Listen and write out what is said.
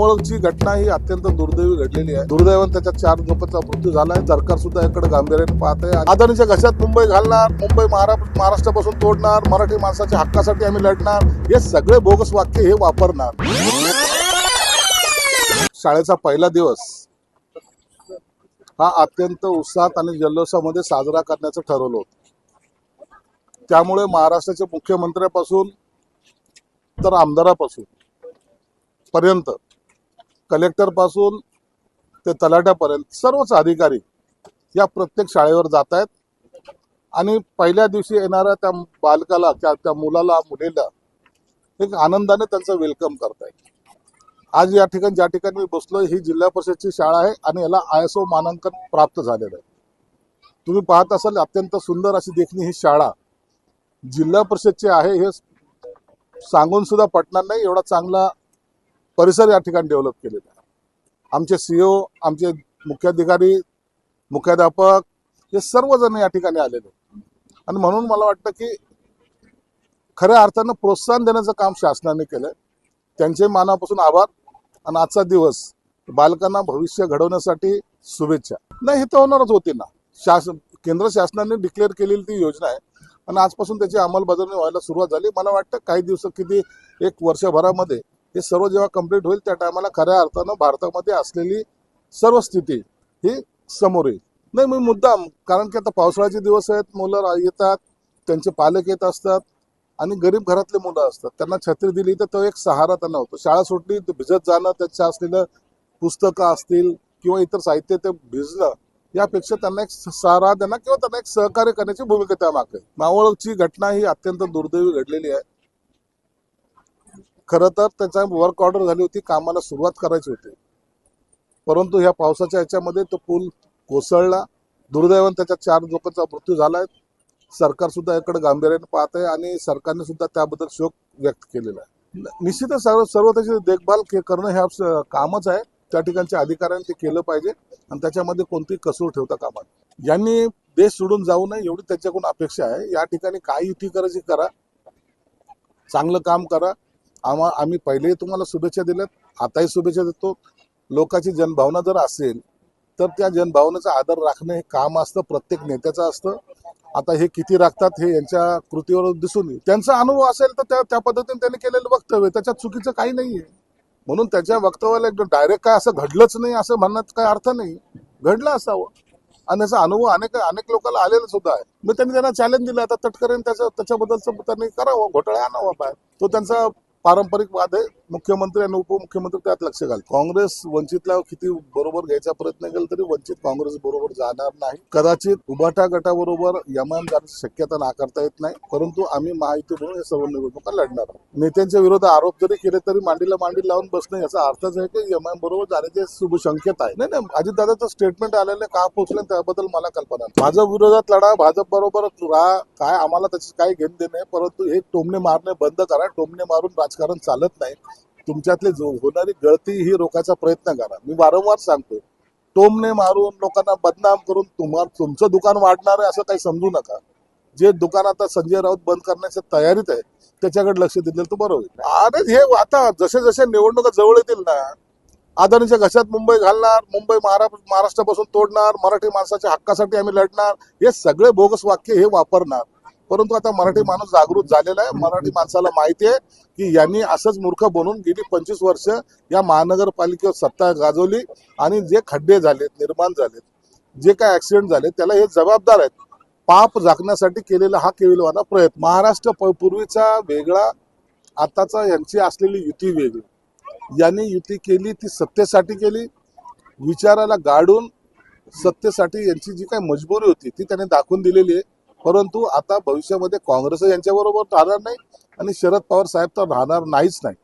मावळची घटना ही अत्यंत दुर्दैवी घडलेली आहे. दुर्दैवाने त्याच्यात चार लोकांचा मृत्यू झालाय. सरकार सुद्धा याकडे गांभीर्याने पाहत आहे. आदानीच्या घशात मुंबई घालणार मुंबई महाराष्ट्रापासून तोडणार मराठी माणसाच्या हक्कासाठी आम्ही लढणार हे सगळे बोगस वाक्य हे वापरणार. शाळेचा पहिला दिवस हा अत्यंत उत्साहात आणि जल्लोषामध्ये साजरा करण्याचं ठरवलं होतं. त्यामुळे महाराष्ट्राच्या मुख्यमंत्र्यापासून तर आमदारापासून पर्यंत कलेक्टरपासून ते तलाट्यापर्यंत सर्वच अधिकारी या प्रत्येक शाळेवर जात आहेत आणि पहिल्या दिवशी येणाऱ्या त्या बालकाला त्या त्या मुलाला मुलीला एक आनंदाने त्यांचं वेलकम करतायत. आज या ठिकाणी ज्या ठिकाणी मी बसलोय ही जिल्हा परिषदची शाळा आहे आणि याला आय एस ओ मानांकन प्राप्त झालेलं आहे. तुम्ही पाहत असाल अत्यंत सुंदर अशी देखणी ही शाळा जिल्हा परिषदची आहे हे सांगून सुद्धा पटणार नाही. एवढा चांगला परिसर या ठिकाणी डेव्हलप केलेला आहे. आमचे सीओ आमचे मुख्याधिकारी मुख्याध्यापक हे सर्वजण या ठिकाणी आलेले आणि म्हणून मला वाटतं की खऱ्या अर्थानं प्रोत्साहन देण्याचं काम शासनाने केलंय. त्यांचे मानापासून आभार आणि आजचा दिवस बालकांना भविष्य घडवण्यासाठी शुभेच्छा. नाही हे तर होणारच होती ना. शासन केंद्र शासनाने डिक्लेअर केलेली ती योजना आहे. आणि आजपासून त्याची अंमलबजावणी व्हायला सुरुवात झाली. मला वाटतं काही दिवस किती एक वर्षभरामध्ये हे सर्व जेव्हा कंप्लीट होईल त्या टायमाला खऱ्या अर्थानं भारतामध्ये असलेली सर्व स्थिती ही समोर येईल. नाही मी मुद्दाम कारण की आता पावसाळ्याचे दिवस आहेत मुलं येतात त्यांचे पालक येत असतात आणि गरीब घरातले मुलं असतात. त्यांना छत्री दिली तर तो एक सहारा त्यांना होतो. शाळा सुटली तर भिजत जाणं त्याच्या असलेलं पुस्तकं असतील किंवा इतर साहित्य ते भिजणं यापेक्षा त्यांना एक सहारा देणं किंवा त्यांना एक सहकार्य करण्याची भूमिका त्यामागे आहे. मावळची घटना ही अत्यंत दुर्दैवी घडलेली आहे. खरं तर त्याचा वर्क ऑर्डर झाली होती कामाला सुरुवात करायची होती. परंतु ह्या पावसाच्या ह्याच्यामध्ये तो पूल कोसळला. दुर्दैवान त्याच्यात चार लोकांचा मृत्यू झालाय. सरकार सुद्धा याकडे गांभीर्याने पाहत आहे आणि सरकारने सुद्धा त्याबद्दल शोक व्यक्त केलेला आहे. निश्चितच सर्व सर्व त्याची देखभाल करणं ह्या कामच आहे. त्या ठिकाणच्या अधिकाऱ्यांनी ते केलं पाहिजे आणि त्याच्यामध्ये कोणतीही कसूर ठेवता कामा यांनी देश सोडून जाऊ नये एवढी त्याच्याकडून अपेक्षा आहे. या ठिकाणी काय युती करायची करा. चांगलं काम करा. आम्हा आम्ही पहिलेही तुम्हाला शुभेच्छा दिल्यात आताही शुभेच्छा देतो. लोकांची जनभावना जर असेल तर त्या जनभावनेचा आदर राखणे हे काम असतं प्रत्येक नेत्याचं असतं. आता हे किती राखतात हे यांच्या कृतीवर दिसून येईल. त्यांचा अनुभव असेल तर त्या त्या पद्धतीने त्यांनी केलेलं वक्तव्य त्याच्यात चुकीचं काही नाही आहे म्हणून त्याच्या वक्तव्याला एकदम डायरेक्ट काय असं घडलंच नाही असं म्हणण्यात काय अर्थ नाही. घडलं असावं. आणि त्याचा अनुभव अनेक अनेक लोकांना आलेला सुद्धा आहे. मग त्यांनी त्यांना चॅलेंज दिलं आता तटकरेन त्याच्या त्याच्याबद्दलचं त्यांनी करावं घोटाळा आणावा बाहेर. तो त्यांचा पारंपरिक वाद आहे. मुख्यमंत्री आणि उपमुख्यमंत्री त्यात लक्ष घाल. काँग्रेस वंचितला किती बरोबर घ्यायचा प्रयत्न केला तरी वंचित काँग्रेस बरोबर जाणार नाही. कदाचित उभाटा गटाबरोबर यमान जाण्याची शक्यता नाकारता येत नाही. परंतु आम्ही महायुती म्हणून हे सर्व निवडणुका लढणार आहोत. नेत्यांच्या विरोधात आरोप जरी केले तरी मांडीला मांडी लावून बसणे याचा अर्थच आहे की यमान बरोबर जाण्याचे शुभ संकेत आहे. नाही नाही अजितदादाचं स्टेटमेंट आलेलं का पोहोचले त्याबद्दल मला कल्पना भाजप विरोधात लढा भाजप बरोबर राहा काय आम्हाला त्याची काही घेण देणे नाही. परंतु हे टोमणे मारणे बंद करा. टोमणे मारून राजकारण चालत नाही. तुमच्यातली जो होणारी गळती ही रोखायचा प्रयत्न करा. मी वारंवार सांगतो टोमने मारून लोकांना बदनाम करून तुम्हाला तुमचं दुकान वाढणार आहे असं काही समजू नका. जे दुकान आता संजय राऊत बंद करण्याच्या तयारीत आहे त्याच्याकडे लक्ष दिलं तर बरं होईल. अरे हे आता जसे जसे निवडणुका जवळ येतील ना आदानीच्या घशात मुंबई घालणार मुंबई महारा महाराष्ट्रापासून तोडणार मराठी माणसाच्या हक्कासाठी आम्ही लढणार हे सगळे बोगस वाक्य हे वापरणार. परंतु आता मराठी माणूस जागृत झालेला आहे. मराठी माणसाला माहिती आहे की यांनी असंच मूर्ख बनून गेली पंचवीस वर्ष या महानगरपालिकेवर सत्ता गाजवली आणि जे खड्डे झालेत निर्माण झालेत जे काय ऍक्सिडेंट झाले त्याला हे जबाबदार आहेत. पाप झाकण्यासाठी केलेला हा केविलवाना प्रयत्न. महाराष्ट्र प- पूर्वीचा वेगळा आताचा यांची असलेली युती वेगळी. यांनी युती केली ती सत्तेसाठी केली. विचाराला गाडून सत्तेसाठी यांची जी काही मजबुरी होती ती त्यांनी दाखवून दिलेली आहे. परंतु आता भविष्यामध्ये काँग्रेस यांच्याबरोबर राहणार नाही आणि शरद पवार साहेब तर राहणार नाहीच नाही.